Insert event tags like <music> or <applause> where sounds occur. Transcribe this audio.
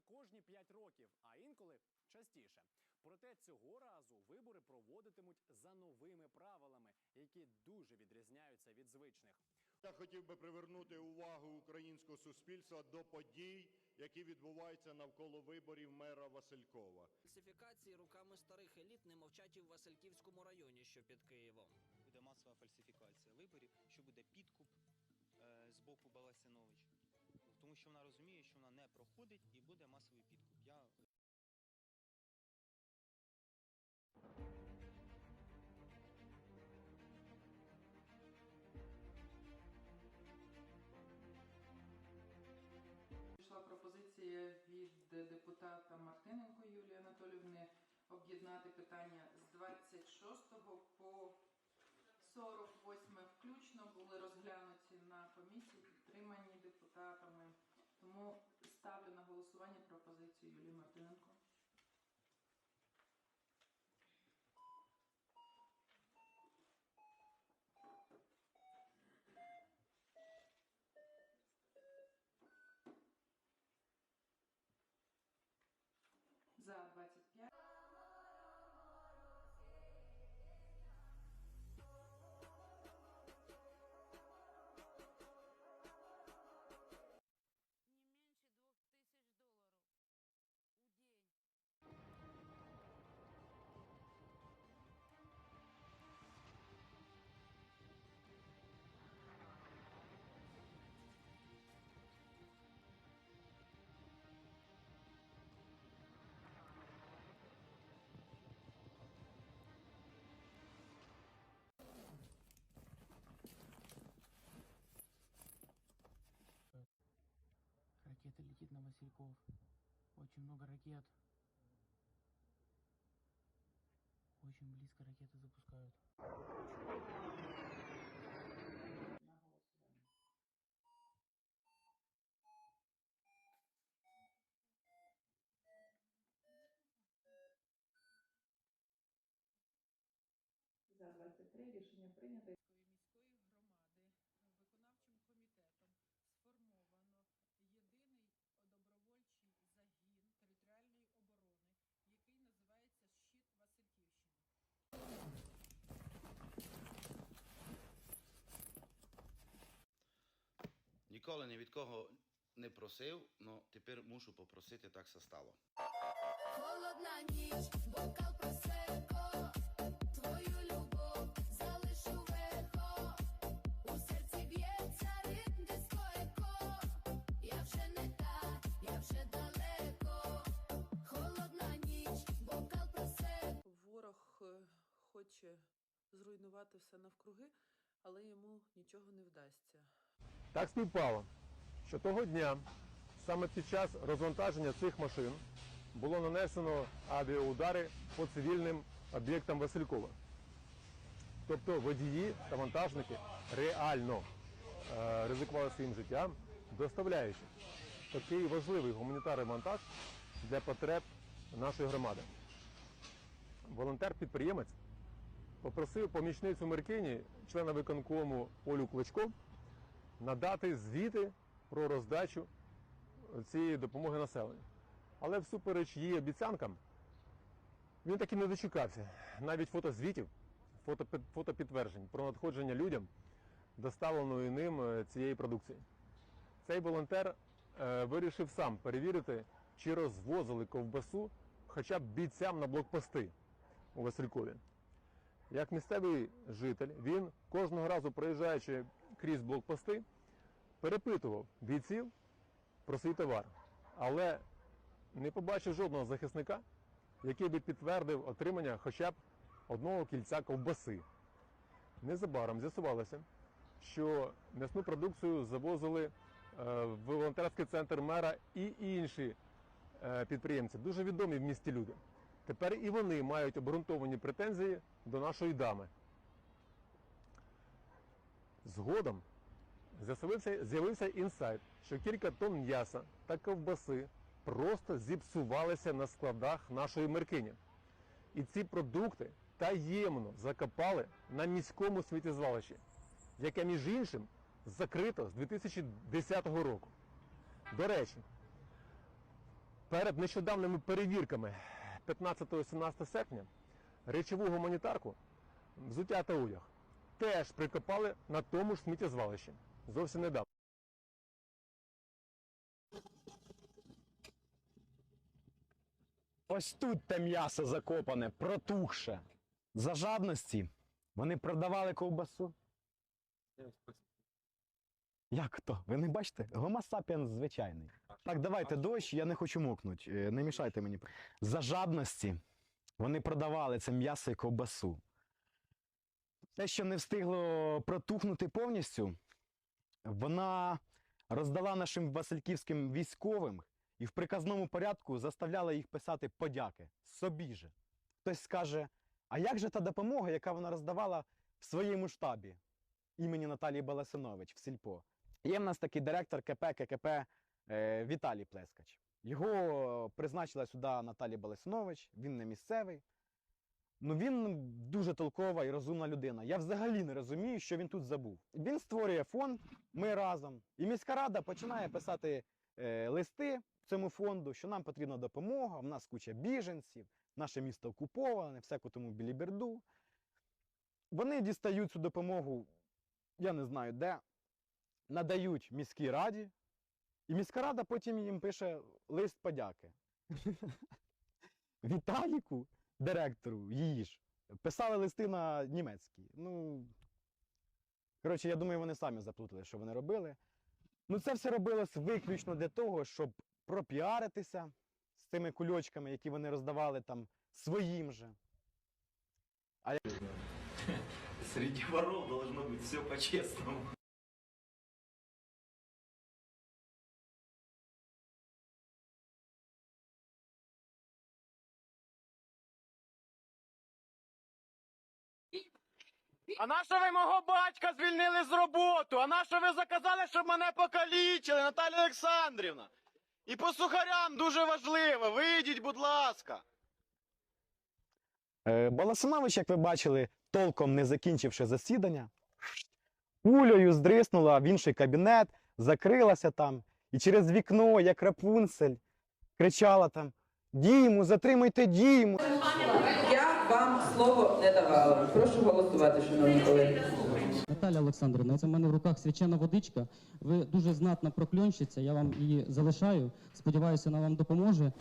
лише кожні 5 років, а інколи частіше. Проте цього разу вибори проводитимуть за новими правилами, які дуже відрізняються від звичних. Я хотів би привернути увагу українського суспільства до подій, які відбуваються навколо виборів мера Василькова. Фальсифікації руками старих еліт не мовчать і в Васильківському районі, що під Києвом. буде масова фальсифікація виборів, що буде підкуп е, з боку Баласинович. Тому що вона розуміє, що вона не проходить і буде масовий підкуп. Я Пішла пропозиція від депутата Мартиненко Юлії Анатолівни об'єднати питання з 26 по 48 Тому ставлю на голосування пропозицію Юлії Мартиненко. Васильков. Очень много ракет. Очень близко ракеты запускают. За 23 рішення прийнято. Ніколи ні від кого не просив, але тепер мушу попросити, так все стало. Холодна ніч, бокал просеко, твою любов залишу веко. У серці б'ється ритм дискоеко. Я вже не та, я вже далеко. Холодна ніч, бокал просеко. Ворог е, хоче зруйнувати все навкруги, але йому нічого не вдасться. Так співпало, що того дня, саме під час розвантаження цих машин, було нанесено авіаудари по цивільним об'єктам Василькова. Тобто водії та вантажники реально е, ризикували своїм життям, доставляючи такий важливий гуманітарний вантаж для потреб нашої громади. Волонтер-підприємець попросив помічницю Меркині, члена виконкому Олю Кличко, надати звіти про роздачу цієї допомоги населенню. Але всупереч її обіцянкам, він таки не дочекався навіть фотозвітів, фотопідтверджень про надходження людям доставленої ним е, цієї продукції. Цей волонтер е, вирішив сам перевірити, чи розвозили ковбасу хоча б бійцям на блокпости у Василькові. Як місцевий житель, він кожного разу проїжджаючи крізь блокпости, перепитував бійців про свій товар, але не побачив жодного захисника, який би підтвердив отримання хоча б одного кільця ковбаси. Незабаром з'ясувалося, що м'ясну продукцію завозили е, в волонтерський центр мера і інші е, підприємці, дуже відомі в місті люди. Тепер і вони мають обґрунтовані претензії до нашої дами. Згодом з'явився, інсайт, що кілька тонн м'яса та ковбаси просто зіпсувалися на складах нашої меркині. І ці продукти таємно закопали на міському сміттєзвалищі, яке, між іншим, закрито з 2010 року. До речі, перед нещодавними перевірками 15-17 серпня речову гуманітарку, взуття та одяг теж прикопали на тому ж сміттєзвалищі. Зовсім недавно. Ось тут те м'ясо закопане, протухше. За жадності вони продавали ковбасу. Як то? Ви не бачите? Гомо сапіенс звичайний. Так, давайте дощ, я не хочу мокнути. Не мішайте мені. За жадності вони продавали це м'ясо і ковбасу. Те, що не встигло протухнути повністю, вона роздала нашим васильківським військовим і в приказному порядку заставляла їх писати подяки собі же. Хтось скаже: а як же та допомога, яка вона роздавала в своєму штабі імені Наталії Баласинович в Сільпо? Є в нас такий директор КП ККП е, Віталій Плескач. Його призначила сюди Наталія Баласинович, він не місцевий. Ну він дуже толкова і розумна людина. Я взагалі не розумію, що він тут забув. Він створює фонд, ми разом. І міська рада починає писати е, листи цьому фонду, що нам потрібна допомога, в нас куча біженців, наше місто окуповане, всяку тому біліберду. Вони дістають цю допомогу, я не знаю де, надають міській раді, і міська рада потім їм пише лист подяки. <laughs> Віталіку, директору, її ж, писали листи на німецький. Ну, коротше, я думаю, вони самі заплутали, що вони робили. Ну, це все робилось виключно для того, щоб пропіаритися з тими кульочками, які вони роздавали там своїм же. А я- Среди воров должно быть все по-честному. А нащо ви мого батька звільнили з роботи? А нащо ви заказали, щоб мене покалічили, Наталя Олександрівна? І по сухарям дуже важливо. Вийдіть, будь ласка. Е, Баласинович, як ви бачили, толком не закінчивши засідання, кулею здриснула в інший кабінет, закрилася там, і через вікно, як рапунцель, кричала там: Діму, затримуйте Діму. Вам слово не давала. Прошу голосувати, шановні колеги. Наталя Олександровна, це в мене в руках свячена водичка. Ви дуже знатна прокльонщиця, я вам її залишаю. Сподіваюся, вона вам допоможе.